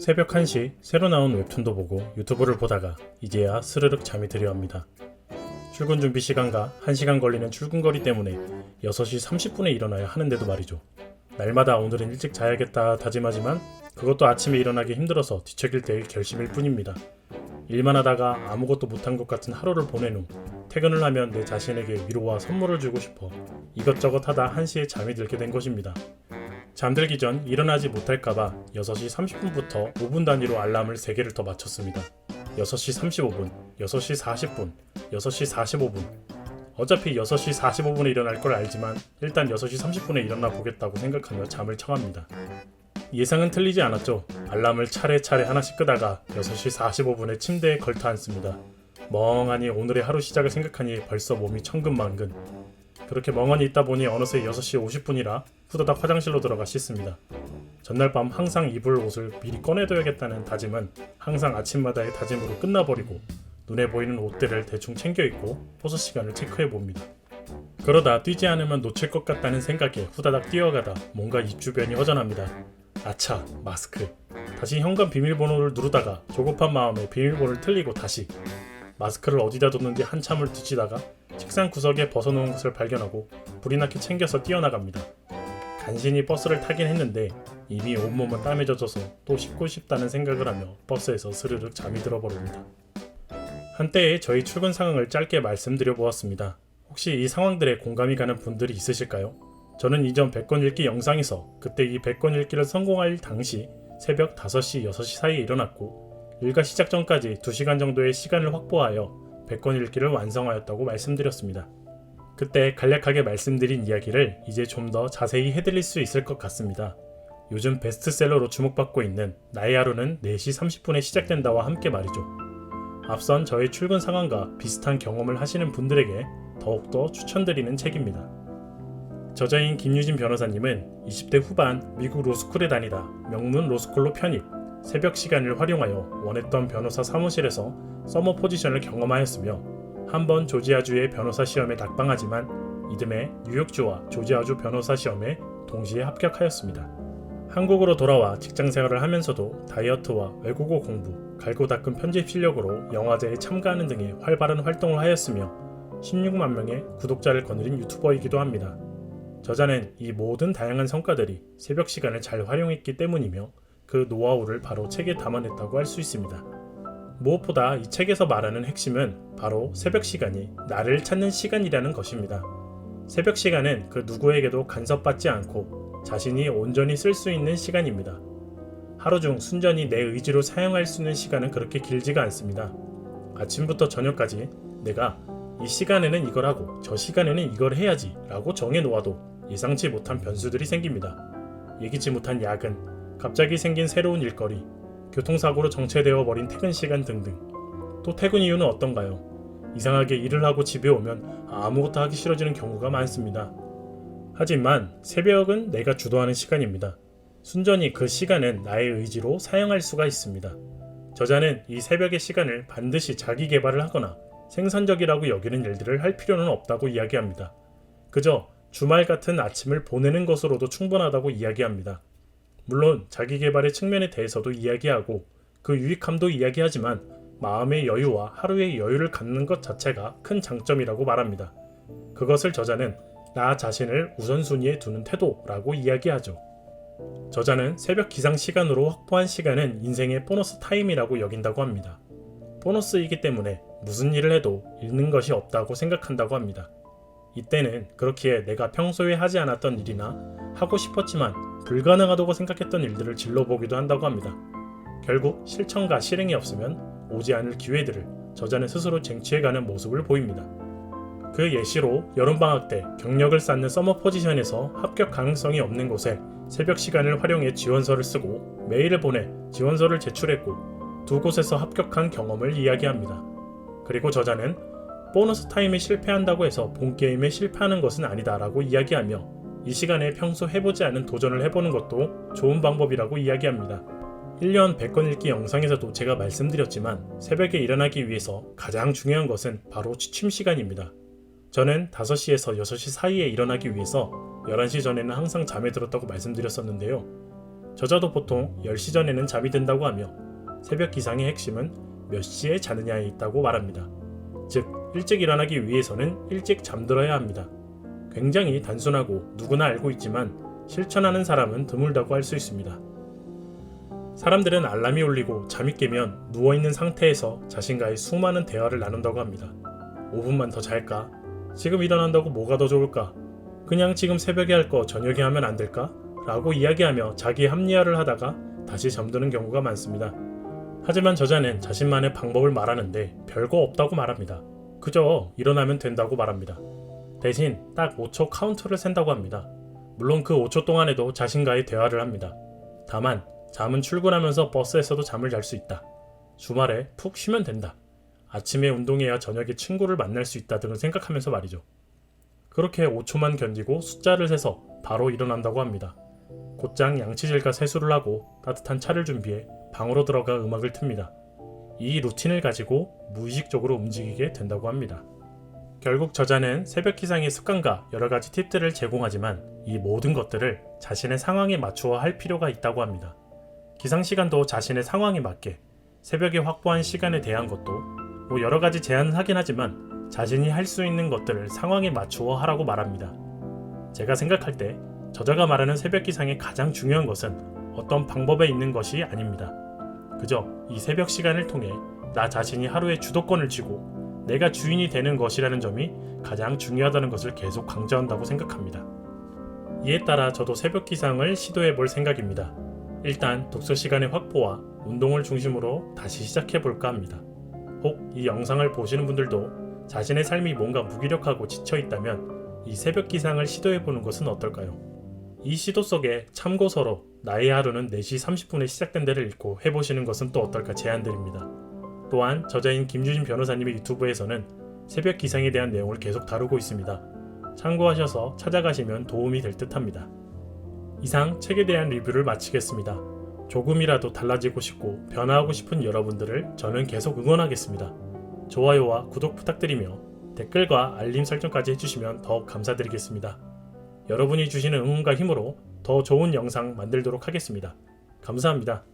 새벽 1시 새로 나온 웹툰도 보고 유튜브를 보다가 이제야 스르륵 잠이 들여옵니다. 출근 준비 시간과 1시간 걸리는 출근거리 때문에 6시 30분에 일어나야 하는데도 말이죠. 날마다 오늘은 일찍 자야겠다 다짐하지만 그것도 아침에 일어나기 힘들어서 뒤척일 때의 결심일 뿐입니다. 일만 하다가 아무것도 못한 것 같은 하루를 보낸 후 퇴근을 하면 내 자신에게 위로와 선물을 주고 싶어 이것저것 하다 1시에 잠이 들게 된 것입니다. 잠들기 전 일어나지 못할까봐 6시 30분부터 5분 단위로 알람을 3개를 더 맞췄습니다. 6시 35분, 6시 40분, 6시 45분. 어차피 6시 45분에 일어날 걸 알지만 일단 6시 30분에 일어나 보겠다고 생각하며 잠을 청합니다. 예상은 틀리지 않았죠. 알람을 차례차례 하나씩 끄다가 6시 45분에 침대에 걸터 앉습니다. 멍하니 오늘의 하루 시작을 생각하니 벌써 몸이 천근만근. 그렇게 멍하니 있다 보니 어느새 6시 50분이라 후다닥 화장실로 들어가 씻습니다. 전날 밤 항상 입을 옷을 미리 꺼내둬야겠다는 다짐은 항상 아침마다의 다짐으로 끝나버리고 눈에 보이는 옷들을 대충 챙겨 입고 포스 시간을 체크해 봅니다. 그러다 뛰지 않으면 놓칠 것 같다는 생각에 후다닥 뛰어가다 뭔가 입 주변이 허전합니다. 아차 마스크. 다시 현관 비밀번호를 누르다가 조급한 마음에 비밀번호를 틀리고 다시 마스크를 어디다 뒀는지 한참을 뒤지다가 책상 구석에 벗어놓은 것을 발견하고 불이 나게 챙겨서 뛰어나갑니다. 간신히 버스를 타긴 했는데 이미 온몸은 땀에 젖어서 또 씻고 싶다는 생각을 하며 버스에서 스르륵 잠이 들어버립니다. 한때의 저희 출근 상황을 짧게 말씀드려 보았습니다. 혹시 이 상황들에 공감이 가는 분들이 있으실까요? 저는 이전 100권 읽기 영상에서 그때 이 100권 읽기를 성공할 당시 새벽 5시, 6시 사이에 일어났고 일과 시작 전까지 2시간 정도의 시간을 확보하여 100권 읽기를 완성하였다고 말씀드렸습니다. 그때 간략하게 말씀드린 이야기를 이제 좀 더 자세히 해드릴 수 있을 것 같습니다. 요즘 베스트셀러로 주목받고 있는 나의 하루는 4시 30분에 시작된다와 함께 말이죠. 앞선 저의 출근 상황과 비슷한 경험을 하시는 분들에게 더욱더 추천드리는 책입니다. 저자인 김유진 변호사님은 20대 후반 미국 로스쿨에 다니다 명문 로스쿨로 편입, 새벽 시간을 활용하여 원했던 변호사 사무실에서 서머 포지션을 경험하였으며 한 번 조지아주의 변호사 시험에 낙방하지만 이듬해 뉴욕주와 조지아주 변호사 시험에 동시에 합격하였습니다. 한국으로 돌아와 직장 생활을 하면서도 다이어트와 외국어 공부, 갈고 닦은 편집 실력으로 영화제에 참가하는 등의 활발한 활동을 하였으며 16만 명의 구독자를 거느린 유튜버이기도 합니다. 저자는 이 모든 다양한 성과들이 새벽 시간을 잘 활용했기 때문이며 그 노하우를 바로 책에 담아냈다고 할 수 있습니다. 무엇보다 이 책에서 말하는 핵심은 바로 새벽 시간이 나를 찾는 시간이라는 것입니다. 새벽 시간은 그 누구에게도 간섭받지 않고 자신이 온전히 쓸 수 있는 시간입니다. 하루 중 순전히 내 의지로 사용할 수 있는 시간은 그렇게 길지가 않습니다. 아침부터 저녁까지 내가 이 시간에는 이걸 하고 저 시간에는 이걸 해야지 라고 정해 놓아도 예상치 못한 변수들이 생깁니다. 예기치 못한 야근, 갑자기 생긴 새로운 일거리, 교통사고로 정체되어 버린 퇴근 시간 등등. 또 퇴근 이유는 어떤가요? 이상하게 일을 하고 집에 오면 아무것도 하기 싫어지는 경우가 많습니다. 하지만 새벽은 내가 주도하는 시간입니다. 순전히 그 시간은 나의 의지로 사용할 수가 있습니다. 저자는 이 새벽의 시간을 반드시 자기 개발을 하거나 생산적이라고 여기는 일들을 할 필요는 없다고 이야기합니다. 그저 주말 같은 아침을 보내는 것으로도 충분하다고 이야기합니다. 물론 자기 개발의 측면에 대해서도 이야기하고 그 유익함도 이야기하지만 마음의 여유와 하루의 여유를 갖는 것 자체가 큰 장점이라고 말합니다. 그것을 저자는 나 자신을 우선순위에 두는 태도라고 이야기하죠. 저자는 새벽 기상 시간으로 확보한 시간은 인생의 보너스 타임이라고 여긴다고 합니다. 보너스이기 때문에 무슨 일을 해도 잃는 것이 없다고 생각한다고 합니다. 이때는 그렇기에 내가 평소에 하지 않았던 일이나 하고 싶었지만 불가능하다고 생각했던 일들을 질러보기도 한다고 합니다. 결국 실천과 실행이 없으면 오지 않을 기회들을 저자는 스스로 쟁취해가는 모습을 보입니다. 그 예시로 여름방학 때 경력을 쌓는 서머 포지션에서 합격 가능성이 없는 곳에 새벽 시간을 활용해 지원서를 쓰고 메일을 보내 지원서를 제출했고 두 곳에서 합격한 경험을 이야기합니다. 그리고 저자는 보너스 타임에 실패한다고 해서 본 게임에 실패하는 것은 아니다라고 이야기하며 이 시간에 평소 해보지 않은 도전을 해보는 것도 좋은 방법이라고 이야기합니다. 1년 100권 읽기 영상에서도 제가 말씀드렸지만 새벽에 일어나기 위해서 가장 중요한 것은 바로 취침 시간입니다. 저는 5시에서 6시 사이에 일어나기 위해서 11시 전에는 항상 잠에 들었다고 말씀드렸었는데요. 저자도 보통 10시 전에는 잠이 든다고 하며 새벽 기상의 핵심은 몇 시에 자느냐에 있다고 말합니다. 즉, 일찍 일어나기 위해서는 일찍 잠들어야 합니다. 굉장히 단순하고 누구나 알고 있지만 실천하는 사람은 드물다고 할 수 있습니다. 사람들은 알람이 울리고 잠이 깨면 누워있는 상태에서 자신과의 수많은 대화를 나눈다고 합니다. 5분만 더 잘까? 지금 일어난다고 뭐가 더 좋을까? 그냥 지금 새벽에 할 거 저녁에 하면 안 될까? 라고 이야기하며 자기 합리화를 하다가 다시 잠드는 경우가 많습니다. 하지만 저자는 자신만의 방법을 말하는데 별거 없다고 말합니다. 그저 일어나면 된다고 말합니다. 대신 딱 5초 카운트를 센다고 합니다. 물론 그 5초 동안에도 자신과의 대화를 합니다. 다만 잠은 출근하면서 버스에서도 잠을 잘 수 있다. 주말에 푹 쉬면 된다. 아침에 운동해야 저녁에 친구를 만날 수 있다 등을 생각하면서 말이죠. 그렇게 5초만 견디고 숫자를 세서 바로 일어난다고 합니다. 곧장 양치질과 세수를 하고 따뜻한 차를 준비해 방으로 들어가 음악을 틉니다. 이 루틴을 가지고 무의식적으로 움직이게 된다고 합니다. 결국 저자는 새벽 기상의 습관과 여러 가지 팁들을 제공하지만 이 모든 것들을 자신의 상황에 맞추어 할 필요가 있다고 합니다. 기상 시간도 자신의 상황에 맞게 새벽에 확보한 시간에 대한 것도 뭐 여러 가지 제한은 하긴 하지만 자신이 할 수 있는 것들을 상황에 맞추어 하라고 말합니다. 제가 생각할 때 저자가 말하는 새벽 기상의 가장 중요한 것은 어떤 방법에 있는 것이 아닙니다. 그저 이 새벽 시간을 통해 나 자신이 하루의 주도권을 쥐고 내가 주인이 되는 것이라는 점이 가장 중요하다는 것을 계속 강조한다고 생각합니다. 이에 따라 저도 새벽 기상을 시도해 볼 생각입니다. 일단 독서 시간의 확보와 운동을 중심으로 다시 시작해 볼까 합니다. 혹 이 영상을 보시는 분들도 자신의 삶이 뭔가 무기력하고 지쳐 있다면 이 새벽 기상을 시도해 보는 것은 어떨까요? 이 시도 속에 참고서로 나의 하루는 4시 30분에 시작된다를 읽고 해보시는 것은 또 어떨까 제안드립니다. 또한 저자인 김주진 변호사님의 유튜브에서는 새벽 기상에 대한 내용을 계속 다루고 있습니다. 참고하셔서 찾아가시면 도움이 될 듯 합니다. 이상 책에 대한 리뷰를 마치겠습니다. 조금이라도 달라지고 싶고 변화하고 싶은 여러분들을 저는 계속 응원하겠습니다. 좋아요와 구독 부탁드리며 댓글과 알림 설정까지 해주시면 더욱 감사드리겠습니다. 여러분이 주시는 응원과 힘으로 더 좋은 영상 만들도록 하겠습니다. 감사합니다.